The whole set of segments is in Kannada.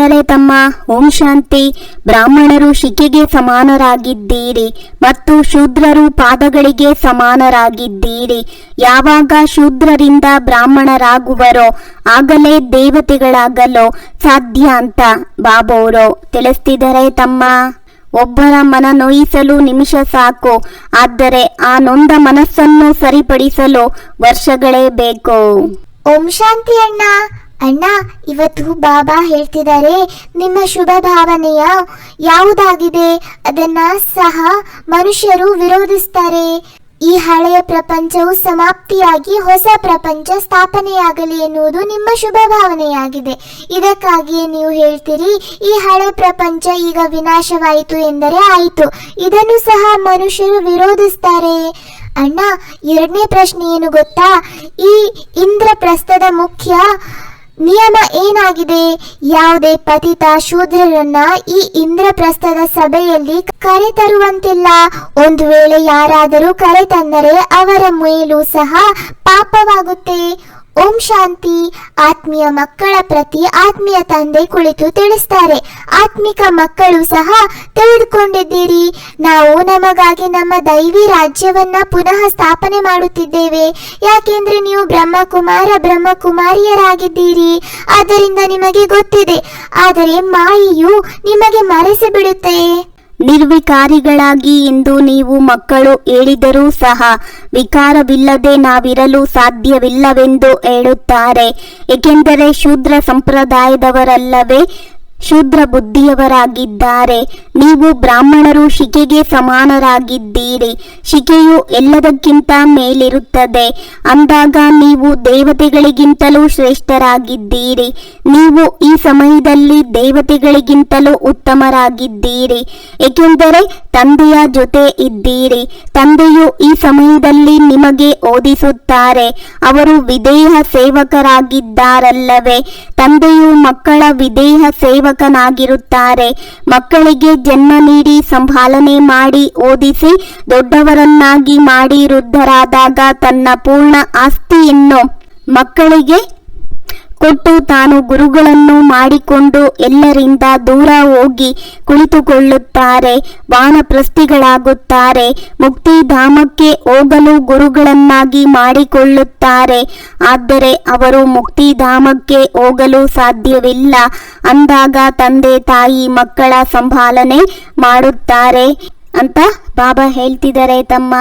ತಿಳಿಸ್ತಿದ್ದಾರೆ ತಮ್ಮ ಓಂ ಶಾಂತಿ, ಬ್ರಾಹ್ಮಣರು ಶಿಕೆಗೆ ಸಮಾನರಾಗಿದ್ದೀರಿ ಮತ್ತು ಶೂದ್ರರು ಪಾದಗಳಿಗೆ ಸಮಾನರಾಗಿದ್ದೀರಿ. ಯಾವಾಗ ಶೂದ್ರರಿಂದ ಬ್ರಾಹ್ಮಣರಾಗುವರೋ, ಆಗಲೇ ದೇವತೆಗಳಾಗಲು ಸಾಧ್ಯ ಅಂತ ಬಾಬೋರು. ತಿಳಿಸ್ತಿದರೆ ತಮ್ಮ ಒಬ್ಬರ ಮನ ನೋಯಿಸಲು ನಿಮಿಷ ಸಾಕು, ಆದರೆ ಆ ನೊಂದ ಮನಸ್ಸನ್ನು ಸರಿಪಡಿಸಲು ವರ್ಷಗಳೇ ಬೇಕು. ಓಂ ಶಾಂತಿ ಅಣ್ಣ. ಅಣ್ಣ, ಇವತ್ತು ಬಾಬಾ ಹೇಳ್ತಿದ್ದಾರೆ, ನಿಮ್ಮ ಶುಭ ಭಾವನೆಯ ಯಾವುದಾಗಿದೆ? ಅದನ್ನ ಸಹ ಮನುಷ್ಯರು ವಿರೋಧಿಸ್ತಾರೆ. ಈ ಹಳೆಯ ಪ್ರಪಂಚವು ಸಮಾಪ್ತಿಯಾಗಿ ಹೊಸ ಪ್ರಪಂಚ ಸ್ಥಾಪನೆಯಾಗಲಿ ಎನ್ನುವುದು ನಿಮ್ಮ ಶುಭ ಭಾವನೆಯಾಗಿದೆ. ಇದಕ್ಕಾಗಿಯೇ ನೀವು ಹೇಳ್ತೀರಿ, ಈ ಹಳೆ ಪ್ರಪಂಚ ಈಗ ವಿನಾಶವಾಯಿತು ಎಂದರೆ ಆಯಿತು. ಇದನ್ನು ಸಹ ಮನುಷ್ಯರು ವಿರೋಧಿಸ್ತಾರೆ. ಅಣ್ಣ, ಎರಡನೇ ಪ್ರಶ್ನೆ ಏನು ಗೊತ್ತಾ? ಈ ಇಂದ್ರಪ್ರಸ್ಥದ ಮುಖ್ಯ ನಿಯಮ ಏನಾಗಿದೆ? ಯಾವುದೇ ಪತಿತ ಶೂದ್ರರನ್ನ ಈ ಇಂದ್ರಪ್ರಸ್ಥದ ಸಭೆಯಲ್ಲಿ ಕರೆ ತರುವಂತಿಲ್ಲ. ಒಂದು ವೇಳೆ ಯಾರಾದರೂ ಕರೆ ತಂದರೆ ಅವರ ಮೇಲೂ ಸಹ ಪಾಪವಾಗುತ್ತೆ. ಓಂ ಶಾಂತಿ. ಆತ್ಮೀಯ ಮಕ್ಕಳ ಪ್ರತಿ ಆತ್ಮೀಯ ತಂದೆ ಕುಳಿತು ತಿಳಿಸ್ತಾರೆ. ಆತ್ಮಿಕ ಮಕ್ಕಳು ಸಹ ತಿಳಿದುಕೊಂಡಿದ್ದೀರಿ. ನಾವು ನಮಗಾಗಿ ನಮ್ಮ ದೈವಿ ರಾಜ್ಯವನ್ನ ಪುನಃ ಸ್ಥಾಪನೆ ಮಾಡುತ್ತಿದ್ದೇವೆ. ಯಾಕೆಂದ್ರೆ ನೀವು ಬ್ರಹ್ಮಕುಮಾರ, ಬ್ರಹ್ಮಕುಮಾರಿಯರಾಗಿದ್ದೀರಿ. ಆದ್ದರಿಂದ ನಿಮಗೆ ಗೊತ್ತಿದೆ. ಆದರೆ ಮಾಯಿಯು ನಿಮಗೆ ಮರೆಸಿ ಬಿಡುತ್ತೆ ನಿರ್ವಿಕಾರಿಗಳಾಗಿ ಎಂದು ನೀವು ಮಕ್ಕಳು ಹೇಳಿದರೂ ಸಹ ವಿಕಾರವಿಲ್ಲದೆ ನಾವಿರಲು ಸಾಧ್ಯವಿಲ್ಲವೆಂದು ಹೇಳುತ್ತಾರೆ. ಏಕೆಂದರೆ ಶೂದ್ರ ಸಂಪ್ರದಾಯದವರಲ್ಲವೇ ಶೂದ್ರ ಬುದ್ಧಿಯವರಾಗಿದ್ದಾರೆ. ನೀವು ಬ್ರಾಹ್ಮಣರು ಶಿಕೆಗೆ ಸಮಾನರಾಗಿದ್ದೀರಿ. ಶಿಕೆಯು ಎಲ್ಲದಕ್ಕಿಂತ ಮೇಲಿರುತ್ತದೆ. ಅಂದಾಗ ನೀವು ದೇವತೆಗಳಿಗಿಂತಲೂ ಶ್ರೇಷ್ಠರಾಗಿದ್ದೀರಿ. ನೀವು ಈ ಸಮಯದಲ್ಲಿ ದೇವತೆಗಳಿಗಿಂತಲೂ ಉತ್ತಮರಾಗಿದ್ದೀರಿ. ಏಕೆಂದರೆ ತಂದೆಯ ಜೊತೆ ಇದ್ದೀರಿ. ತಂದೆಯು ಈ ಸಮಯದಲ್ಲಿ ನಿಮಗೆ ಓದಿಸುತ್ತಾರೆ. ಅವರು ವಿದೇಹ ಸೇವಕರಾಗಿದ್ದಾರಲ್ಲವೇ. ತಂದೆಯು ಮಕ್ಕಳ ವಿದೇಹ ಸೇವಕನಾಗಿರುತ್ತಾರೆ. ಮಕ್ಕಳಿಗೆ ಜನ್ಮ ನೀಡಿ ಸಂಭಾಲನೆ ಮಾಡಿ ಓದಿಸಿ ದೊಡ್ಡವರನ್ನಾಗಿ ಮಾಡಿ ವೃದ್ಧರಾದಾಗ ತನ್ನ ಪೂರ್ಣ ಆಸ್ತಿಯನ್ನು ಮಕ್ಕಳಿಗೆ ಕೊಟ್ಟು ತಾನು ಗುರುಗಳನ್ನು ಮಾಡಿಕೊಂಡು ಎಲ್ಲರಿಂದ ದೂರ ಹೋಗಿ ಕುಳಿತುಕೊಳ್ಳುತ್ತಾರೆ ವಾನಪ್ರಸ್ಥಿಗಳಾಗುತ್ತಾರೆ ಮುಕ್ತಿಧಾಮಕ್ಕೆ ಹೋಗಲು ಗುರುಗಳನ್ನಾಗಿ ಮಾಡಿಕೊಳ್ಳುತ್ತಾರೆ. ಆದರೆ ಅವರು ಮುಕ್ತಿಧಾಮಕ್ಕೆ ಹೋಗಲು ಸಾಧ್ಯವಿಲ್ಲ. ಅಂದಾಗ ತಂದೆ ತಾಯಿ ಮಕ್ಕಳ ಸಂಭಾಲನೆ ಮಾಡುತ್ತಾರೆ. ಅಂತ ಬಾಬಾ ಹೇಳ್ತಿದ್ದಾರೆ ತಮ್ಮ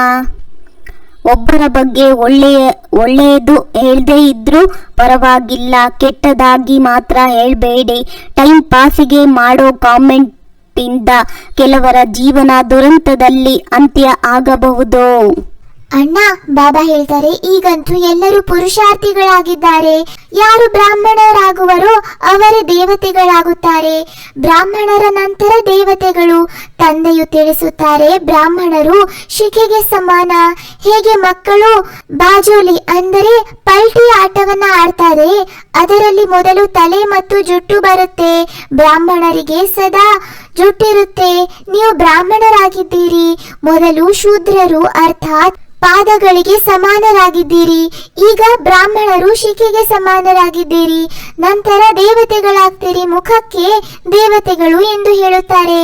ಒಬ್ಬರ ಬಗ್ಗೆ ಒಳ್ಳೆಯ, ಒಳ್ಳೆಯದು ಹೇಳದೇ ಇದ್ರೂ ಪರವಾಗಿಲ್ಲ. ಕೆಟ್ಟದಾಗಿ ಮಾತ್ರ ಹೇಳಬೇಡಿ. ಟೈಮ್ ಪಾಸಿಗೆ ಮಾಡೋ ಕಾಮೆಂಟ್ ಇಂದ ಕೆಲವರ ಜೀವನ ದುರಂತದಲ್ಲಿ ಅಂತ್ಯ ಆಗಬಹುದು. ಅಣ್ಣ, ಬಾಬಾ ಹೇಳ್ತಾರೆ, ಈಗಂತೂ ಎಲ್ಲರೂ ಪುರುಷಾರ್ಥಿಗಳಾಗಿದ್ದಾರೆ. ಯಾರು ಬ್ರಾಹ್ಮಣರಾಗುವರೋ ಅವರೇ ದೇವತೆಗಳಾಗುತ್ತಾರೆ. ಬ್ರಾಹ್ಮಣರ ನಂತರ ದೇವತೆಗಳು, ತಂದೆಯು ತಿಳಿಸುತ್ತಾರೆ, ಬ್ರಾಹ್ಮಣರು ಶಿಖೆಗೆ ಸಮಾನ. ಹೇಗೆ ಮಕ್ಕಳು ಬಾಜೋಲಿ ಅಂದರೆ ಪಲ್ಟಿ ಆಟವನ್ನ ಆಡ್ತಾರೆ, ಅದರಲ್ಲಿ ಮೊದಲು ತಲೆ ಮತ್ತು ಜುಟ್ಟು ಬರುತ್ತೆ. ಬ್ರಾಹ್ಮಣರಿಗೆ ಸದಾ ಜುಟ್ಟಿರುತ್ತೆ. ನೀವು ಬ್ರಾಹ್ಮಣರಾಗಿದ್ದೀರಿ. ಮೊದಲು ಶೂದ್ರರು, ಅರ್ಥಾತ್ ಪಾದಗಳಿಗೆ ಸಮಾನರಾಗಿದ್ದೀರಿ. ಈಗ ಬ್ರಾಹ್ಮಣರು ಶಿಖೆಗೆ ಸಮಾನರಾಗಿದ್ದೀರಿ. ನಂತರ ದೇವತೆಗಳಾಗ್ತೀರಿ. ಮುಖಕ್ಕೆ ದೇವತೆಗಳು ಎಂದು ಹೇಳುತ್ತಾರೆ.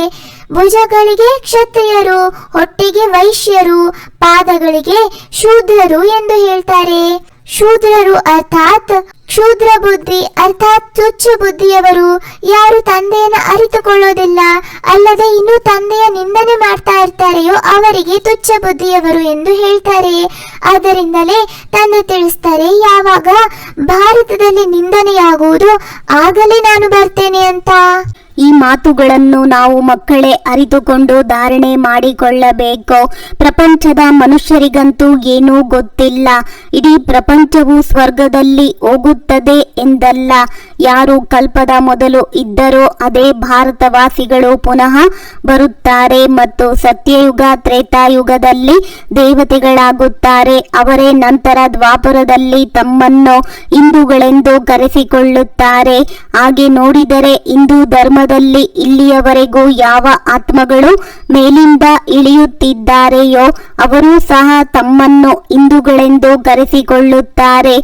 ಭುಜಗಳಿಗೆ ಕ್ಷತ್ರಿಯರು, ಹೊಟ್ಟೆಗೆ ವೈಶ್ಯರು, ಪಾದಗಳಿಗೆ ಶೂದ್ರರು ಎಂದು ಹೇಳ್ತಾರೆ. ಶೂದ್ರರು ಅರ್ಥಾತ್ ಕ್ಷೂದ್ರ ಬುದ್ಧಿ ಅರ್ಥಾತ್ ತುಚ್ಛ ಬುದ್ಧಿಯವರು ಯಾರು ತಂದೆಯನ್ನು ಅರಿತುಕೊಳ್ಳೋದಿಲ್ಲ, ಅಲ್ಲದೆ ಇನ್ನು ತಂದೆಯ ನಿಂದನೆ ಮಾಡ್ತಾ ಇರ್ತಾರೆಯೋ ಅವರಿಗೆ ತುಚ್ಛ ಬುದ್ಧಿಯವರು ಎಂದು ಹೇಳ್ತಾರೆ. ಆದ್ದರಿಂದಲೇ ತಂದೆ ತಿಳಿಸ್ತಾರೆ, ಯಾವಾಗ ಭಾರತದಲ್ಲಿ ನಿಂದನೆಯಾಗುವುದು ಆಗಲೇ ನಾನು ಬರ್ತೇನೆ ಅಂತ. ಈ ಮಾತುಗಳನ್ನು ನಾವು ಮಕ್ಕಳೇ ಅರಿತುಕೊಂಡು ಧಾರಣೆ ಮಾಡಿಕೊಳ್ಳಬೇಕು? ಪ್ರಪಂಚದ ಮನುಷ್ಯರಿಗಂತೂ ಏನೂ ಗೊತ್ತಿಲ್ಲ. ಇಡೀ ಪ್ರಪಂಚವು ಸ್ವರ್ಗದಲ್ಲಿ ಹೋಗುತ್ತದೆ ಎಂದಲ್ಲ. ಯಾರು ಕಲ್ಪದ ಮೊದಲು ಇದ್ದರೋ ಅದೇ ಭಾರತವಾಸಿಗಳು ಪುನಃ ಬರುತ್ತಾರೆ ಮತ್ತು ಸತ್ಯಯುಗ, ತ್ರೇತಾಯುಗದಲ್ಲಿ ದೇವತೆಗಳಾಗುತ್ತಾರೆ. ಅವರೇ ನಂತರ ದ್ವಾಪರದಲ್ಲಿ ತಮ್ಮನ್ನು ಹಿಂದೂಗಳೆಂದು ಕರೆಸಿಕೊಳ್ಳುತ್ತಾರೆ. ಹಾಗೆ ನೋಡಿದರೆ ಹಿಂದೂ ಧರ್ಮ ಸ್ವರ್ಗದಲ್ಲಿ ಇಲ್ಲಿಯವರೆಗೂ ಯಾವ ಆತ್ಮಗಳು ಮೇಲಿಂದ ಇಳಿಯುತ್ತಿದ್ದಾರೆಯೋ ಅವರು ಸಹ ತಮ್ಮನ್ನು ಹಿಂದೂಗಳೆಂದು ಕರೆಸಿಕೊಳ್ಳುತ್ತಾರೆ.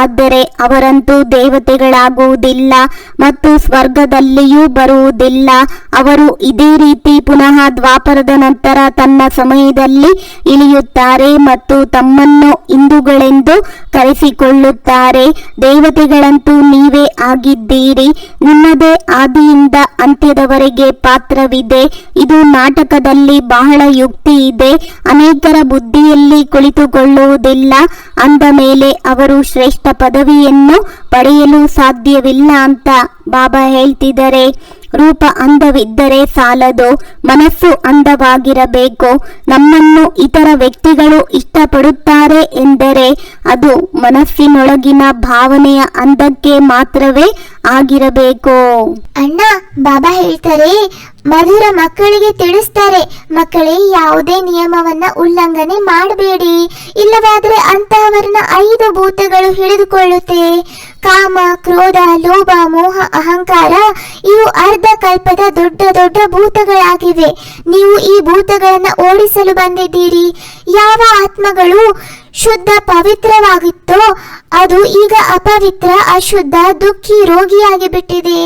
ಆದರೆ ಅವರಂತೂ ದೇವತೆಗಳಾಗುವುದಿಲ್ಲ ಮತ್ತು ಸ್ವರ್ಗದಲ್ಲಿಯೂ ಬರುವುದಿಲ್ಲ. ಅವರು ಇದೇ ರೀತಿ ಪುನಃ ದ್ವಾಪರದ ನಂತರ ತನ್ನ ಸಮಯದಲ್ಲಿ ಇಳಿಯುತ್ತಾರೆ ಮತ್ತು ತಮ್ಮನ್ನು ಹಿಂದೂಗಳೆಂದು ಕರೆಸಿಕೊಳ್ಳುತ್ತಾರೆ. ದೇವತೆಗಳಂತೂ ನೀವೇ ಆಗಿದ್ದೀರಿ. ನಿಮ್ಮದೇ ಆದಿಯಿಂದ ಅಂತ್ಯದವರೆಗೆ ಪಾತ್ರವಿದೆ. ಇದು ನಾಟಕದಲ್ಲಿ ಬಹಳ ಯುಕ್ತಿ ಇದೆ. ಅನೇಕರ ಬುದ್ಧಿಯಲ್ಲಿ ಕುಳಿತುಕೊಳ್ಳುವುದಿಲ್ಲ. ಅಂದ ಮೇಲೆ ಅವರು ಶ್ರೇಷ್ಠ ಪದವಿಯನ್ನು ಪಡೆಯಲು ಸಾಧ್ಯವಿಲ್ಲ ಅಂತ ಬಾಬಾ ಹೇಳ್ತಿದ್ದಾರೆ. ರೂಪ ಅಂದವಿದ್ದರೆ ಸಾಲದು, ಮನಸ್ಸು ಅಂದವಾಗಿರಬೇಕು. ನಮ್ಮನ್ನು ಇತರ ವ್ಯಕ್ತಿಗಳು ಇಷ್ಟಪಡುತ್ತಾರೆ ಎಂದರೆ ಅದು ಮನಸ್ಸಿನೊಳಗಿನ ಭಾವನೆಯ ಅಂದಕ್ಕೆ ಮಾತ್ರವೇ ಆಗಿರಬೇಕು. ಅಣ್ಣ, ಬಾಬಾ ಹೇಳ್ತಾರೆ ಮಧುರ ಮಕ್ಕಳಿಗೆ ತಿಳಿಸ್ತಾರೆ, ಮಕ್ಕಳೇ, ಯಾವುದೇ ನಿಯಮವನ್ನ ಉಲ್ಲಂಘನೆ ಮಾಡಬೇಡಿ. ಇಲ್ಲವಾದ್ರೆ ಅಂತಹವರನ್ನ ಐದು ಭೂತಗಳು ಹಿಡಿದುಕೊಳ್ಳುತ್ತೆ. ಕಾಮ, ಕ್ರೋಧ, ಲೋಭ, ಮೋಹ, ಅಹಂಕಾರ, ಇವು ಅರ್ಧ ಕಲ್ಪದ ದೊಡ್ಡ ದೊಡ್ಡ ಭೂತಗಳಾಗಿವೆ. ನೀವು ಈ ಭೂತಗಳನ್ನ ಓಡಿಸಲು ಬಂದಿದ್ದೀರಿ. ಯಾವ ಆತ್ಮಗಳು ಶುದ್ಧ ಪವಿತ್ರವಾಗಿತ್ತೋ ಅದು ಈಗ ಅಪವಿತ್ರ, ಅಶುದ್ಧ, ದುಃಖಿ ರೋಗಿಯಾಗಿ ಬಿಟ್ಟಿದೆ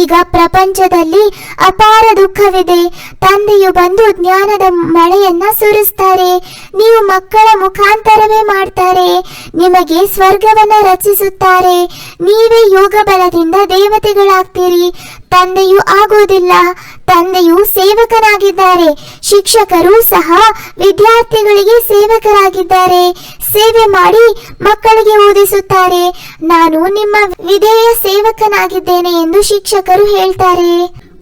ಈಗ ಪ್ರಪಂಚದಲ್ಲಿ ಅಪಾರ ದುಃಖವಿದೆ. ತಂದೆಯು ಬಂದು ಜ್ಞಾನದ ಮಳೆಯನ್ನ ಸುರಿಸ್ತಾರೆ. ನೀವು ಮಕ್ಕಳ ಮುಖಾಂತರವೇ ಮಾಡ್ತಾರೆ. ನಿಮಗೆ ಸ್ವರ್ಗವನ್ನ ರಚಿಸುತ್ತಾರೆ. ನೀವೇ ಯೋಗ ಬಲದಿಂದ ದೇವತೆಗಳಾಗ್ತೀರಿ. ತಂದೆಯು ಆಗೋದಿಲ್ಲ ತಂದೆಯು ಸೇವಕರಾಗಿದ್ದಾರೆ ಶಿಕ್ಷಕರು ಸಹ ವಿದ್ಯಾರ್ಥಿಗಳಿಗೆ ಸೇವಕರಾಗಿದ್ದಾರೆ. ಸೇವೆ ಮಾಡಿ ಮಕ್ಕಳಿಗೆ ಓದಿಸುತ್ತಾರೆ. ನಾನು ನಿಮ್ಮ ವಿಧೇಯ ಸೇವಕನಾಗಿದ್ದೇನೆ ಎಂದು ಶಿಕ್ಷಕರು ಹೇಳ್ತಾರೆ.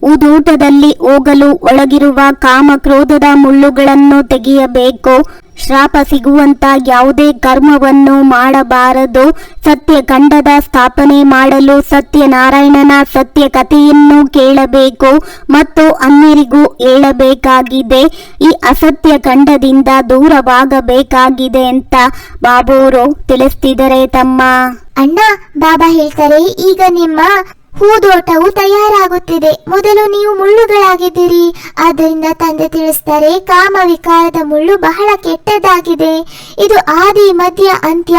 ಉದೂಟದಲ್ಲಿ ಹೋಗಲು ಒಳಗಿರುವ ಕಾಮ ಕ್ರೋಧದ ಮುಳ್ಳುಗಳನ್ನು ತೆಗೆಯಬೇಕು. ಶ್ರಾಪ ಸಿಗುವಂತ ಯಾವುದೇ ಕರ್ಮವನ್ನು ಮಾಡಬಾರದು. ಸತ್ಯ ಖಂಡದ ಸ್ಥಾಪನೆ ಮಾಡಲು ಸತ್ಯನಾರಾಯಣನ ಸತ್ಯ ಕಥೆಯನ್ನು ಕೇಳಬೇಕು ಮತ್ತು ಅನ್ಯರಿಗೂ ಹೇಳಬೇಕಾಗಿದೆ. ಈ ಅಸತ್ಯ ಖಂಡದಿಂದ ದೂರವಾಗಬೇಕಾಗಿದೆ ಅಂತ ಬಾಬೋರು ತಿಳಿಸ್ತಿದ್ದಾರೆ ತಮ್ಮ. ಅಣ್ಣ, ಬಾಬಾ ಹೇಳ್ತಾರೆ, ಈಗ ನಿಮ್ಮ ಹೂದೋಟವು ತಯಾರಾಗುತ್ತಿದೆ. ಮೊದಲು ನೀವು ಮುಳ್ಳುಗಳಾಗಿದ್ದೀರಿ. ಆದ್ದರಿಂದ ತಂದೆ ತಿಳಿಸ್ತಾರೆ, ಕಾಮವಿಕಾರದ ಮುಳ್ಳು ಬಹಳ ಕೆಟ್ಟದಾಗಿದೆ. ಇದು ಆದಿ, ಮಧ್ಯ, ಅಂತ್ಯ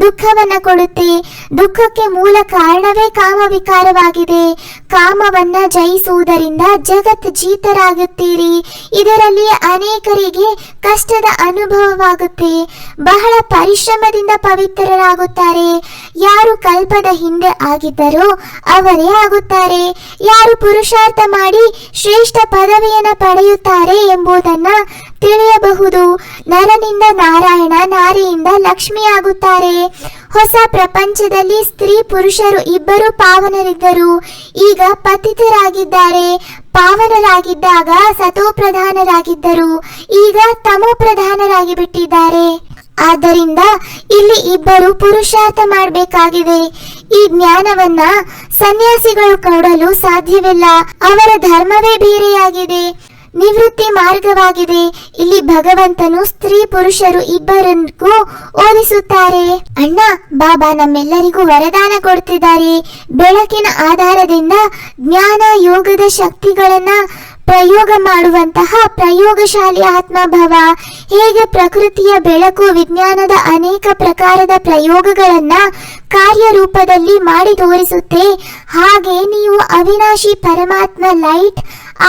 ದುಃಖವನ್ನ ಕೊಡುತ್ತೆ. ದುಃಖಕ್ಕೆ ಮೂಲ ಕಾರಣವೇ ಕಾಮವಿಕಾರವಾಗಿದೆ. ಕಾಮವನ್ನ ಜಯಿಸುವುದರಿಂದ ಜಗತ್ ಜೀತರಾಗುತ್ತೀರಿ. ಇದರಲ್ಲಿ ಅನೇಕರಿಗೆ ಕಷ್ಟದ ಅನುಭವವಾಗುತ್ತೆ. ಬಹಳ ಪರಿಶ್ರಮದಿಂದ ಪವಿತ್ರರಾಗುತ್ತಾರೆ. ಯಾರು ಕಲ್ಪದ ಹಿಂದೆ ಆಗಿದ್ದರೋ, ಅವರೇ ಆಗುತ್ತಾರೆ ಯಾರು ಪುರುಷಾರ್ಥ ಮಾಡಿ ಶ್ರೇಷ್ಠ ಪದವಿಯನ್ನು ಪಡೆಯುತ್ತಾರೆ ಎಂಬುದನ್ನ ತಿಳಿಯಬಹುದು. ನರನಿಂದ ನಾರಾಯಣ ನಾರಿಯಿಂದ ಲಕ್ಷ್ಮಿಯಾಗುತ್ತಾರೆ ಹೊಸ ಪ್ರಪಂಚದಲ್ಲಿ ಸ್ತ್ರೀ ಪುರುಷರು ಇಬ್ಬರು ಪಾವನರಿದ್ದರು. ಈಗ ಪತಿತರಾಗಿದ್ದಾರೆ. ಪಾವನರಾಗಿದ್ದಾಗ ಸತೋಪ್ರಧಾನರಾಗಿದ್ದರು. ಈಗ ತಮೋಪ್ರಧಾನರಾಗಿ ಬಿಟ್ಟಿದ್ದಾರೆ ಆದ್ದರಿಂದ ಇಲ್ಲಿ ಇಬ್ಬರು ಪುರುಷಾರ್ಥ ಮಾಡಬೇಕಾಗಿದೆ. ಈ ಜ್ಞಾನವನ್ನ ಸನ್ಯಾಸಿಗಳು ಕೊಡಲು ಸಾಧ್ಯವಿಲ್ಲ. ಅವರ ಧರ್ಮವೇ ಬೇರೆಯಾಗಿದೆ. ನಿವೃತ್ತಿ ಮಾರ್ಗವಾಗಿದೆ. ಇಲ್ಲಿ ಭಗವಂತನು ಸ್ತ್ರೀ ಪುರುಷರು ಇಬ್ಬರಿಗೂ ಓದಿಸುತ್ತಾರೆ. ಅಣ್ಣ, ಬಾಬಾ ನಮ್ಮೆಲ್ಲರಿಗೂ ವರದಾನ ಕೊಡ್ತಿದ್ದಾರೆ. ಬೆಳಕಿನ ಆಧಾರದಿಂದ ಜ್ಞಾನ ಯೋಗದ ಶಕ್ತಿಗಳನ್ನ ಪ್ರಯೋಗ ಮಾಡುವಂತಹ ಪ್ರಯೋಗಶಾಲಿ ಆತ್ಮಭಾವ, ಹೇಗೆ ಪ್ರಕೃತಿಯ ಬೆಳಕು, ವಿಜ್ಞಾನದ ಅನೇಕ ಪ್ರಕಾರದ ಪ್ರಯೋಗಗಳನ್ನ ಕಾರ್ಯರೂಪದಲ್ಲಿ ಮಾಡಿ ತೋರಿಸುತ್ತೆ. ಹಾಗೆ ನೀವು ಅವಿನಾಶಿ ಪರಮಾತ್ಮ ಲೈಟ್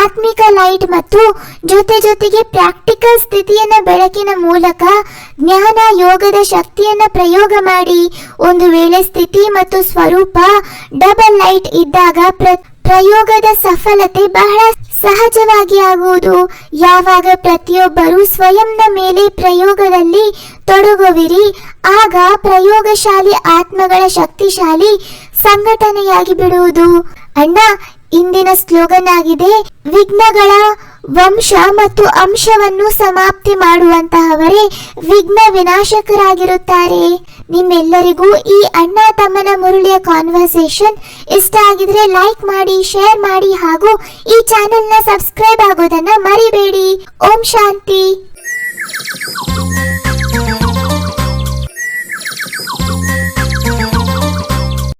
ಆತ್ಮಿಕ ಲೈಟ್ ಮತ್ತು ಜೊತೆ ಜೊತೆಗೆ ಪ್ರಾಕ್ಟಿಕಲ್ ಸ್ಥಿತಿಯನ್ನ ಬೆಳಕಿನ ಮೂಲಕ ಜ್ಞಾನ ಯೋಗದ ಶಕ್ತಿಯನ್ನ ಪ್ರಯೋಗ ಮಾಡಿ ಒಂದು ವೇಳೆ ಸ್ಥಿತಿ ಮತ್ತು ಸ್ವರೂಪ ಡಬಲ್ ಲೈಟ್ ಇದ್ದಾಗ ಪ್ರಯೋಗದ ಸಫಲತೆ ಬಹಳ ಸಹಜವಾಗಿ ಆಗುವುದು. ಯಾವಾಗ ಪ್ರತಿಯೊಬ್ಬರು ಸ್ವಯಂನ ಮೇಲೆ ಪ್ರಯೋಗದಲ್ಲಿ ತೊಡಗುವಿರಿ, ಆಗ ಪ್ರಯೋಗಶಾಲಿ ಆತ್ಮಗಳ ಶಕ್ತಿಶಾಲಿ ಸಂಘಟನೆಯಾಗಿ ಬಿಡುವುದು. ಅಣ್ಣ, ಇಂದಿನ ಸ್ಲೋಗನ್ ಆಗಿದೆ, ವಿಘ್ನಗಳ ವಂಶ ಮತ್ತು ಅಂಶವನ್ನು ಸಮಾಪ್ತಿ ಮಾಡುವಂತಹವರೇ ವಿಘ್ನ ವಿನಾಶಕರಾಗಿರುತ್ತಾರೆ. ನಿಮ್ಮೆಲ್ಲರಿಗೂ ಈ ಅಣ್ಣ ತಮ್ಮನ ಮುರುಳಿಯ ಕಾನ್ವರ್ಸೇಷನ್ ಇಷ್ಟ ಆಗಿದ್ರೆ ಲೈಕ್ ಮಾಡಿ ಶೇರ್ ಮಾಡಿ ಹಾಗೂ ಈ ಚಾನೆಲ್ನ ಸಬ್ಸ್ಕ್ರೈಬ್ ಆಗೋದನ್ನ ಮರಿಬೇಡಿ. ಓಂ ಶಾಂತಿ.